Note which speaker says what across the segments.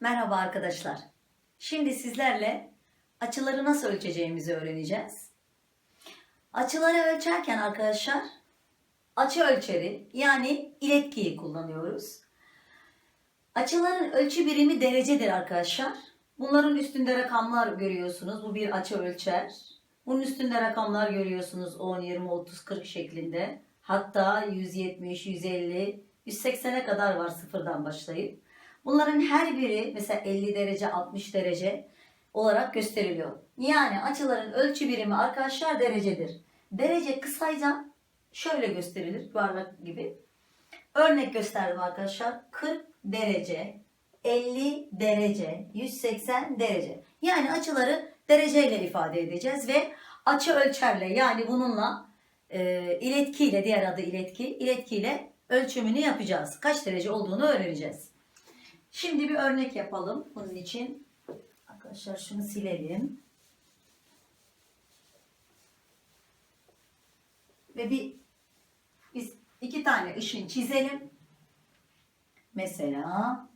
Speaker 1: Merhaba arkadaşlar. Şimdi sizlerle açıları nasıl ölçeceğimizi öğreneceğiz. Açıları ölçerken arkadaşlar açı ölçeri yani iletkiyi kullanıyoruz. Açıların ölçü birimi derecedir arkadaşlar. Bunların üstünde rakamlar görüyorsunuz. Bu bir açı ölçer. Bunun üstünde rakamlar görüyorsunuz 10, 20, 30, 40 şeklinde. Hatta 170, 150, 180'e kadar var sıfırdan başlayıp. Bunların her biri mesela 50 derece, 60 derece olarak gösteriliyor. Yani açıların ölçü birimi arkadaşlar derecedir. Derece kısaca şöyle gösterilir yuvarlak gibi. Örnek gösterdim arkadaşlar. 40 derece, 50 derece, 180 derece. Yani açıları dereceyle ifade edeceğiz ve açı ölçerle yani bununla e, iletkiyle diğer adı iletki, iletkiyle ölçümünü yapacağız. Kaç derece olduğunu öğreneceğiz. Şimdi bir örnek yapalım. Bunun için arkadaşlar şunu silelim. Ve bir biz iki tane ışın çizelim. Mesela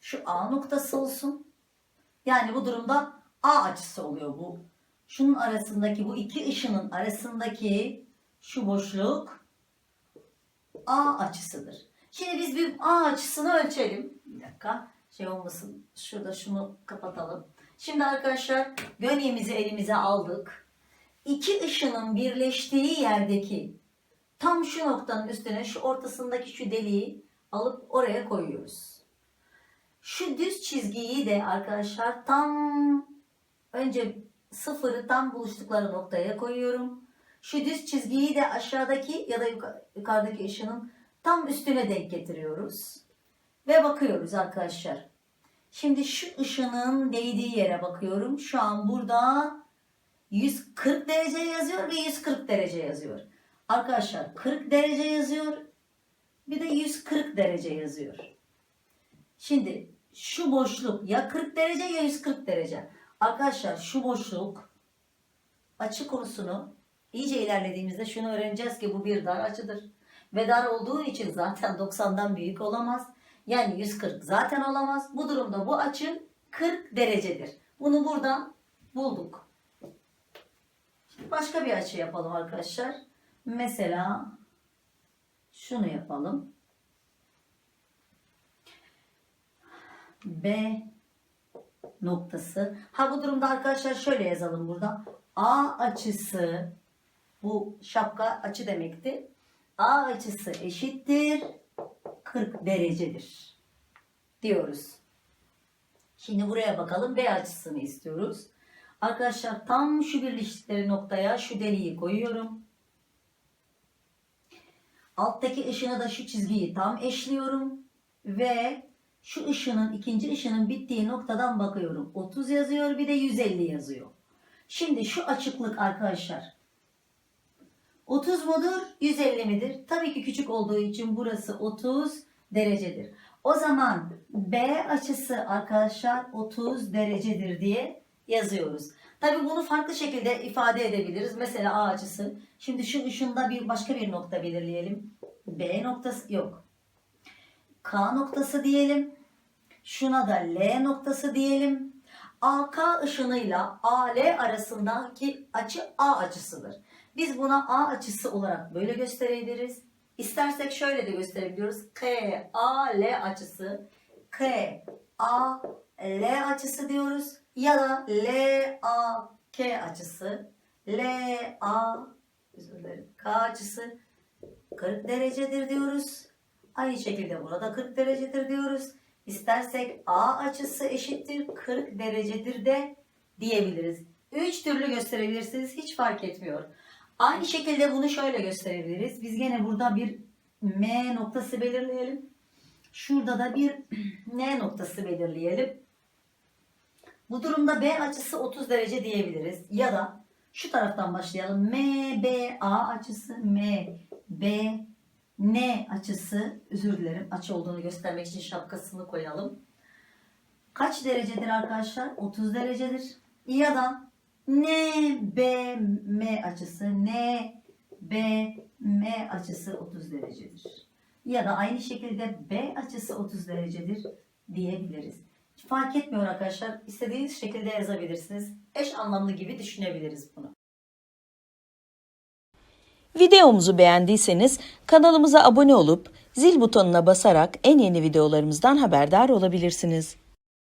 Speaker 1: şu A noktası olsun. Yani bu durumda A açısı oluyor bu. Şunun arasındaki bu iki ışının arasındaki şu boşluk A açısıdır. Şimdi biz bir A açısını ölçelim. Bir dakika şey olmasın. Şurada şunu kapatalım. Şimdi arkadaşlar gönyeğimizi elimize aldık. İki ışının birleştiği yerdeki tam şu noktanın üstüne şu ortasındaki şu deliği alıp oraya koyuyoruz. Şu düz çizgiyi de arkadaşlar tam önce sıfırı tam buluştukları noktaya koyuyorum. Şu düz çizgiyi de aşağıdaki ya da yukarıdaki ışının tam üstüne denk getiriyoruz. Ve bakıyoruz arkadaşlar. Şimdi şu ışının değdiği yere bakıyorum. Şu an burada 140 derece yazıyor ve 140 derece yazıyor. Arkadaşlar 40 derece yazıyor. Bir de 140 derece yazıyor. Şimdi şu boşluk ya 40 derece ya 140 derece. Arkadaşlar şu boşluk açı konusunu iyice ilerlediğimizde şunu öğreneceğiz ki bu bir dar açıdır. Ve dar olduğu için zaten 90'dan büyük olamaz. Yani 140 zaten olamaz. Bu durumda bu açı 40 derecedir. Bunu buradan bulduk. Başka bir açı yapalım arkadaşlar. Mesela şunu yapalım. B noktası. Ha bu durumda arkadaşlar şöyle yazalım burada. A açısı bu şapka açı demekti. A açısı eşittir 40 derecedir diyoruz. Şimdi buraya bakalım B açısını istiyoruz. Arkadaşlar tam şu birleştikleri noktaya şu deliği koyuyorum. Alttaki ışına da şu çizgiyi tam eşliyorum. Ve şu ışının ikinci ışının bittiği noktadan bakıyorum. 30 yazıyor bir de 150 yazıyor. Şimdi şu açıklık arkadaşlar 30 mudur 150 midir? Tabii ki küçük olduğu için burası 30 derecedir. O zaman B açısı arkadaşlar 30 derecedir diye yazıyoruz. Tabii bunu farklı şekilde ifade edebiliriz. Mesela A açısı. Şimdi şu ışında bir başka bir nokta belirleyelim. B noktası yok. K noktası diyelim. Şuna da L noktası diyelim. AK ışınıyla AL arasındaki açı A açısıdır. Biz buna A açısı olarak böyle gösterebiliriz. İstersek şöyle de gösterebiliyoruz. K, A, L açısı. K, A, L açısı diyoruz. Ya da L, A, K açısı. L, A, özür K açısı 40 derecedir diyoruz. Aynı şekilde burada 40 derecedir diyoruz. İstersek A açısı eşittir 40 derecedir de diyebiliriz. Üç türlü gösterebilirsiniz. Hiç fark etmiyor. Aynı şekilde bunu şöyle gösterebiliriz. Biz gene burada bir M noktası belirleyelim. Şurada da bir N noktası belirleyelim. Bu durumda B açısı 30 derece diyebiliriz. Ya da şu taraftan başlayalım. MBA açısı MB N açısı özür dilerim açı olduğunu göstermek için şapkasını koyalım. Kaç derecedir arkadaşlar? 30 derecedir. Ya da NBM açısı NBM açısı 30 derecedir. Ya da aynı şekilde B açısı 30 derecedir diyebiliriz. Fark etmiyor arkadaşlar. İstediğiniz şekilde yazabilirsiniz. Eş anlamlı gibi düşünebiliriz bunu.
Speaker 2: Videomuzu beğendiyseniz kanalımıza abone olup zil butonuna basarak en yeni videolarımızdan haberdar olabilirsiniz.